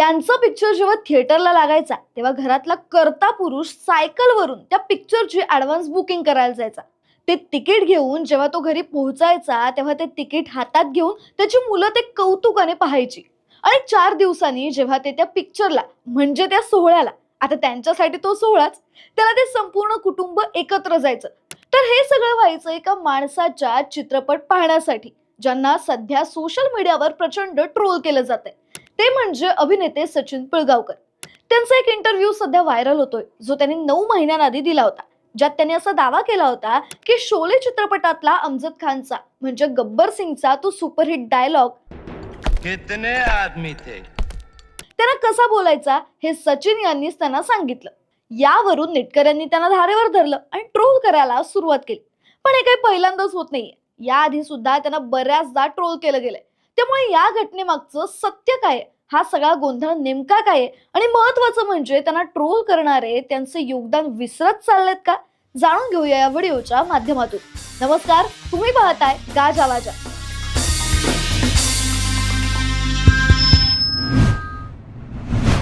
त्यांचं पिक्चर जेव्हा थिएटरला लागायचा तेव्हा घरातला करता पुरुष सायकलवरून त्या पिक्चरची ऍडव्हान्स बुकिंग करायला जायचा. ते तिकीट घेऊन जेव्हा तो घरी पोहोचायचा तेव्हा ते तिकीट हातात घेऊन त्याची मुलं ते कौतुकाने पाहायची. आणि चार दिवसांनी जेव्हा ते त्या पिक्चरला म्हणजे त्या सोहळ्याला आता त्यांच्यासाठी तो सोहळाच त्याला ते संपूर्ण कुटुंब एकत्र जायचं. तर हे सगळं व्हायचं एका माणसाच्या चित्रपट पाहण्यासाठी ज्यांना सध्या सोशल मीडियावर प्रचंड ट्रोल केलं जात ते म्हणजे अभिनेते सचिन पिळगावकर. त्यांचा एक इंटरव्ह्यू सध्या व्हायरल होतोय जो त्यांनी नऊ महिन्यांआधी दिला होता. ज्यात त्यांनी असा दावा केला होता की शोले चित्रपटातला अमजद खानचा म्हणजे गब्बर सिंगचा तो सुपरहिट डायलॉग कितने आदमी थे? त्यांना कसा बोलायचा हे सचिन यांनीच त्यांना सांगितलं. यावरून नेटकऱ्यांनी त्यांना धारेवर धरलं आणि ट्रोल करायला सुरुवात केली. पण हे काही पहिल्यांदाच होत नाहीये. याआधी सुद्धा त्यांना बऱ्याचदा ट्रोल केलं गेलंय. त्यामुळे या घटनेमागचं सत्य काय आहे? हा सगळा गोंधळ नेमका काय आहे? आणि महत्वाचं म्हणजे त्यांना ट्रोल करणारे त्यांचे योगदान विसरत चाललेत का? जाणून घेऊया या व्हिडिओच्या माध्यमातून. नमस्कार तुम्ही पाहताय गाज आवाजा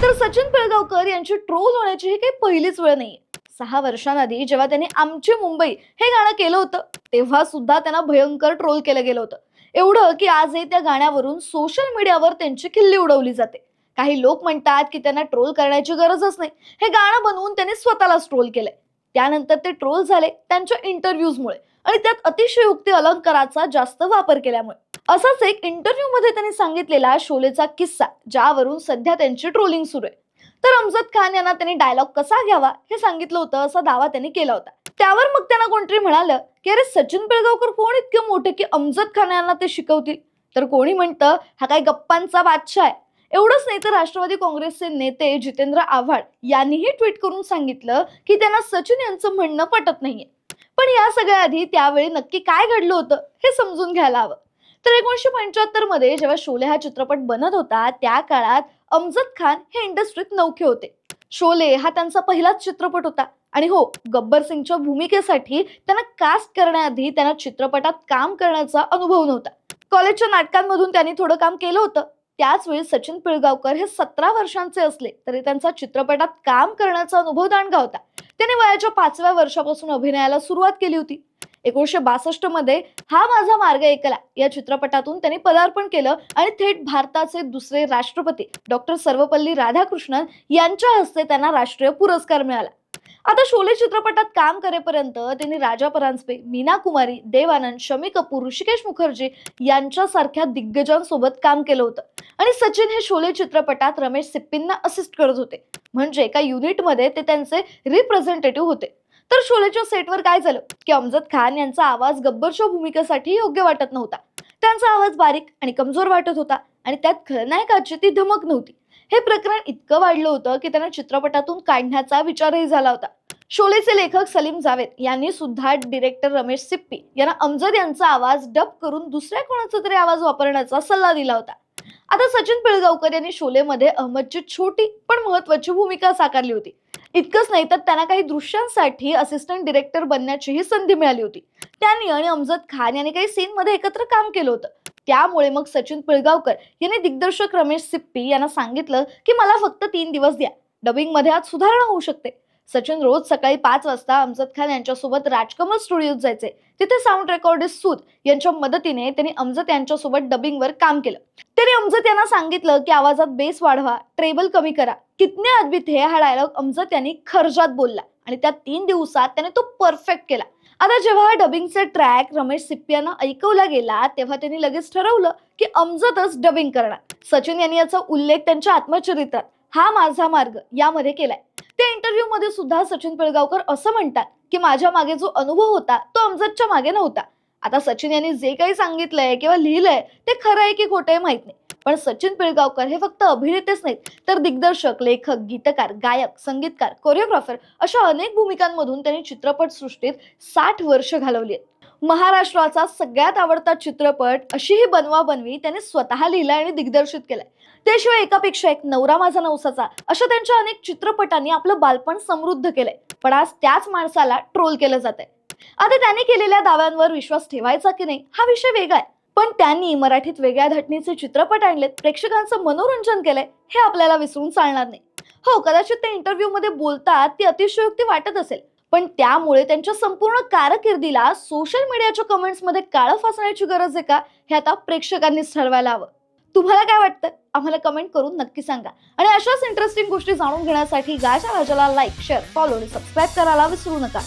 तर सचिन पिळगावकर यांची ट्रोल होण्याची ही काही पहिलीच वेळ नाहीये. सहा वर्षांआधी जेव्हा त्यांनी आमची मुंबई हे गाणं केलं होतं तेव्हा सुद्धा त्यांना भयंकर ट्रोल केलं गेलं होतं. एवढं की आजही त्या गाण्यावरून सोशल मीडियावर त्यांची खिल्ली उडवली जाते. काही लोक म्हणतात की त्यांना ट्रोल करण्याची गरजच नाही. हे गाणं बनवून त्यांनी स्वतःलाच ट्रोल केलंय. त्यानंतर ते ट्रोल झाले त्यांच्या इंटरव्ह्यूजमुळे आणि त्यात अतिशयोक्ती अलंकाराचा जास्त वापर केल्यामुळे. असाच एक इंटरव्ह्यू मध्ये त्यांनी सांगितलेला शोलेचा किस्सा ज्यावरून सध्या त्यांची ट्रोलिंग सुरू आहे. तर अमजद खान यांना त्यांनी डायलॉग कसा घ्यावा हे सांगितलं होतं असा दावा त्यांनी केला होता. त्यावर मग त्यांना कोणतरी म्हणालं की अरे सचिन पिळगावकर कोण इतके मोठे की अमजद खान यांना ते शिकवतील? तर कोणी म्हणतं हा काय गप्पांचा बादशाह आहे. एवढंच नाही तर राष्ट्रवादी काँग्रेसचे नेते जितेंद्र आव्हाड यांनीही ट्विट करून सांगितलं की त्यांना सचिन यांचं म्हणणं पटत नाहीये. पण या सगळ्या आधी त्यावेळी नक्की काय घडलं होतं हे समजून घ्यायला हवं. तर एकोणीसशे पंच्याहत्तरमध्ये जेव्हा शोले हा चित्रपट बनत होता त्या काळात अमजद खान हे इंडस्ट्रीत नौखे होते. शोले हा त्यांचा पहिलाच चित्रपट होता. आणि हो गब्बर सिंगच्या भूमिकेसाठी त्यांना कास्ट करण्याआधी त्यांना चित्रपटात काम करण्याचा अनुभव नव्हता. कॉलेजच्या नाटकांमधून त्यांनी थोडं काम केलं होतं. त्याच वेळी सचिन पिळगावकर हे सतरा वर्षांचे असले तरी त्यांचा चित्रपटात काम करण्याचा अनुभव दांडगा होता. त्याने वयाच्या पाचव्या वर्षापासून अभिनयाला सुरुवात केली होती. एकोणीसशे बासष्टमध्ये हा माझा मार्ग ऐकला. या चित्रपटातून त्यांनी पदार्पण केलं आणि थेट भारताचे दुसरे राष्ट्रपती डॉक्टर सर्वपल्ली राधाकृष्णन यांच्या हस्ते त्यांना राष्ट्रीय पुरस्कार मिळाला. आता शोले चित्रपटात काम करेपर्यंत त्यांनी राजा परांजपे मीना कुमारी देव आनंद शमी कपूर ऋषिकेश मुखर्जी यांच्यासारख्या दिग्गजांसोबत काम केलं होतं. आणि सचिन हे शोले चित्रपटात रमेश सिप्पींना असिस्ट करत होते. म्हणजे एका युनिटमध्ये ते त्यांचे रिप्रेझेंटेटिव्ह होते. तर शोलेच्या सेटवर काय झालं? की अमजद खान यांचा आवाज गब्बरच्या भूमिकेसाठी योग्य वाटत नव्हता. त्यांचा आवाज बारीक आणि कमजोर वाटत होता आणि त्यात खलनायकाची ती धमक नव्हती. हे प्रकरण इतकं वाढलं होतं की त्यांना चित्रपटातून काढण्याचा विचारही झाला होता. शोलेचे लेखक सलीम जावेद यांनी सुद्धा डिरेक्टर रमेश सिप्पी यांना अमजद यांचा आवाज डब करून दुसऱ्या कोणाचा तरी आवाज वापरण्याचा सल्ला दिला होता. आता सचिन पिळगावकर यांनी शोलेमध्ये अहमदची छोटी पण महत्वाची भूमिका साकारली होती. इतकंच नाही तर त्यांना काही दृश्यांसाठी असिस्टंट डिरेक्टर बनण्याचीही संधी मिळाली होती. त्यांनी आणि अमजद खान यांनी काही सीनमध्ये एकत्र काम केलं होतं. त्यामुळे मग सचिन पिळगावकर यांनी दिग्दर्शक रमेश सिप्पी यांना सांगितलं की मला फक्त तीन दिवस द्या. डबिंगमध्ये आज सुधारणा होऊ शकते. सचिन रोज सकाळी पाच वाजता अमजद खान यांच्यासोबत राजकमल स्टुडिओत जायचे. तिथे साऊंड रेकॉर्डिस्ट सूत यांच्या मदतीने त्यांनी अमजद यांच्यासोबत डबिंगवर काम केलं. त्यांनी अमजद यांना सांगितलं की आवाजात बेस वाढवा ट्रेबल कमी करा. कितने अद्भुत हे हा डायलॉग अमजद यांनी खर्जात बोलला आणि त्या तीन दिवसात त्याने तो परफेक्ट केला. आता जेव्हा हा डबिंगचा ट्रॅक रमेश सिप्पियानं ऐकवला गेला तेव्हा त्यांनी लगेच ठरवलं की अमजदच डबिंग करणार. सचिन यांनी याचा उल्लेख त्यांच्या आत्मचरित्रात हा माझा मार्ग यामध्ये केलाय. त्या इंटरव्ह्यू मध्ये सुद्धा सचिन पिळगावकर असं म्हणतात की माझ्या मागे जो अनुभव होता तो अमजदच्या मागे नव्हता. आता सचिन यांनी जे काही सांगितलंय किंवा लिहिलंय ते खरं आहे की खोटं आहे माहीत नाही. पण सचिन पिळगावकर हे फक्त अभिनेतेच नाहीत तर दिग्दर्शक लेखक गीतकार गायक संगीतकार कोरिओग्राफर अशा अनेक भूमिकांमधून त्यांनी चित्रपट सृष्टीत साठ वर्ष घालवली आहेत. महाराष्ट्राचा सगळ्यात आवडता चित्रपट अशी ही बनवा बनवी त्याने स्वतः लिहिला आणि दिग्दर्शित केलाय. त्याशिवाय एकापेक्षा एक नवरा माझा नवसाचा. अशा त्यांच्या अनेक चित्रपटांनी आपलं बालपण समृद्ध केलंय. पण आज त्याच माणसाला ट्रोल केलं जात आहे आता त्याने केलेल्या दाव्यांवर विश्वास ठेवायचा की नाही हा विषय वेगळा आहे. पण त्यांनी मराठीत वेगळ्या धटणीचे चित्रपट आणलेत प्रेक्षकांचं मनोरंजन केलंय हे आपल्याला विसरून चालणार नाही. हो कदाचित ते इंटरव्ह्यू मध्ये बोलतात ती अतिशयोक्ती वाटत असेल. पण त्यामुळे त्यांच्या संपूर्ण कारकिर्दीला सोशल मीडियाच्या कमेंट्समध्ये काळं फासण्याची गरज आहे का हे आता प्रेक्षकांनीच ठरवायला हवं. तुम्हाला काय वाटतं? आम्हाला कमेंट करून नक्की सांगा. आणि अशाच इंटरेस्टिंग गोष्टी जाणून घेण्यासाठी गाच्या राजाला लाईक शेअर फॉलो आणि सबस्क्राईब करायला विसरू नका.